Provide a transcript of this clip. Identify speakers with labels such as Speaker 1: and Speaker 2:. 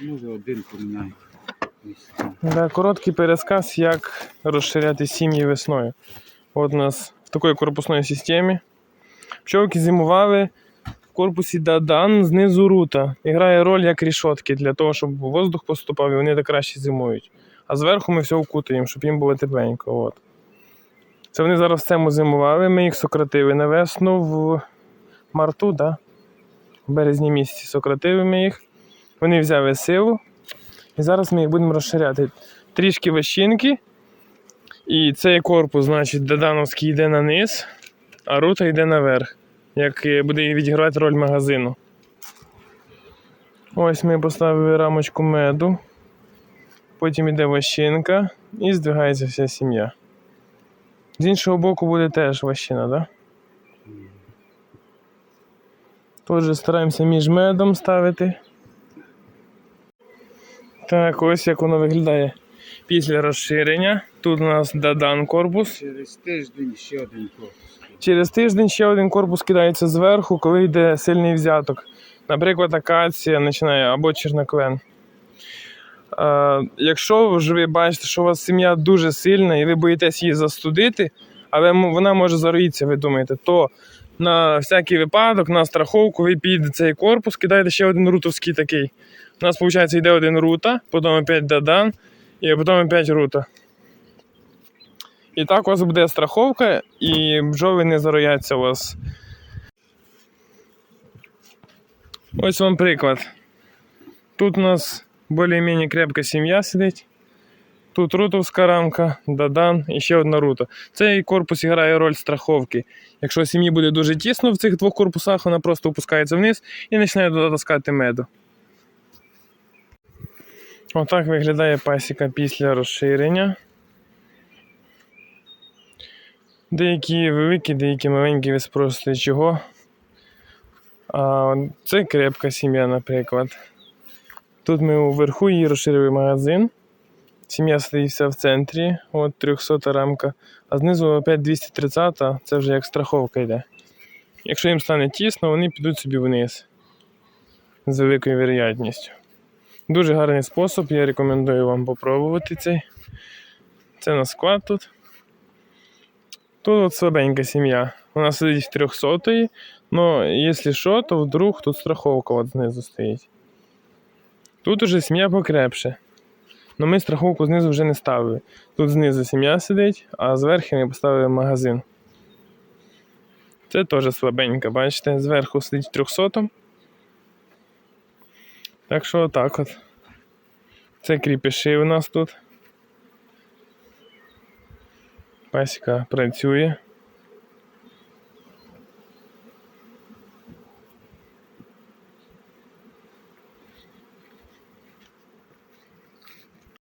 Speaker 1: Може, один поміняє.
Speaker 2: Короткий пересказ, як розширяти сім'ї весною. От у нас в такій корпусній системі. Пчолки зимували в корпусі Дадан знизу рута. І грає роль як рішотки для того, щоб воздух поступав і вони так краще зимують. А зверху ми все вкутуємо, щоб їм було тепленько. От. Це вони зараз цьому зимували. Ми їх сократили на весну в марту, да? В березні місяці сократили ми їх. Вони взяли силу. І зараз ми їх будемо розширяти. Трішки ващинки. І цей корпус, значить, Дадановський йде на низ, а рута йде наверх. Як буде відігравати роль магазину. Ось ми поставили рамочку меду. Потім йде ващинка і здвигається вся сім'я. З іншого боку буде теж ващина, так? Да? Тут же стараємося між медом ставити. Так, ось як воно виглядає після розширення. Тут у нас Дадан корпус.
Speaker 1: Через тиждень ще один корпус.
Speaker 2: Через тиждень ще один корпус кидається зверху, коли йде сильний взяток. Наприклад, акація починає або черноклен. Якщо ж ви бачите, що у вас сім'я дуже сильна і ви боїтесь її застудити, але вона може зароїтися, ви думаєте, то на всякий випадок, на страховку, ви підете цей корпус, кидаєте ще один рутовський такий. У нас, виходить, йде один рута, потім опять дадан, і потім опять рута. І так у вас буде страховка, і бджоли не зарояться у вас. Ось вам приклад. Тут у нас більш-менш крепка сім'я сидить. Тут рутовська рамка, дадан і ще одна рута. Цей корпус грає роль страховки. Якщо сім'ї буде дуже тісно в цих двох корпусах, вона просто опускається вниз і починає туди таскати меду. Отак виглядає пасіка після розширення. Деякі великі, деякі маленькі, ви спросите чого. А, це крепка сім'я, наприклад. Тут ми уверху її розширили магазин. Сім'я стоїть вся в центрі, от 300 рамка, а знизу опять 230, це вже як страховка йде. Якщо їм стане тісно, вони підуть собі вниз з великою вероятністю. Дуже гарний спосіб, я рекомендую вам попробувати цей. Це на склад тут. Тут от слабенька сім'я. Вона сидить в 300 але якщо що, то вдруг тут страховка от знизу стоїть. Тут уже сім'я покрепше. Но ми страховку знизу вже не ставили. Тут знизу сім'я сидить, а зверху ми поставили магазин. Це теж слабенька, бачите, зверху сидить в 300. Так що отак от. Це кріпіші у нас тут. Пасіка працює.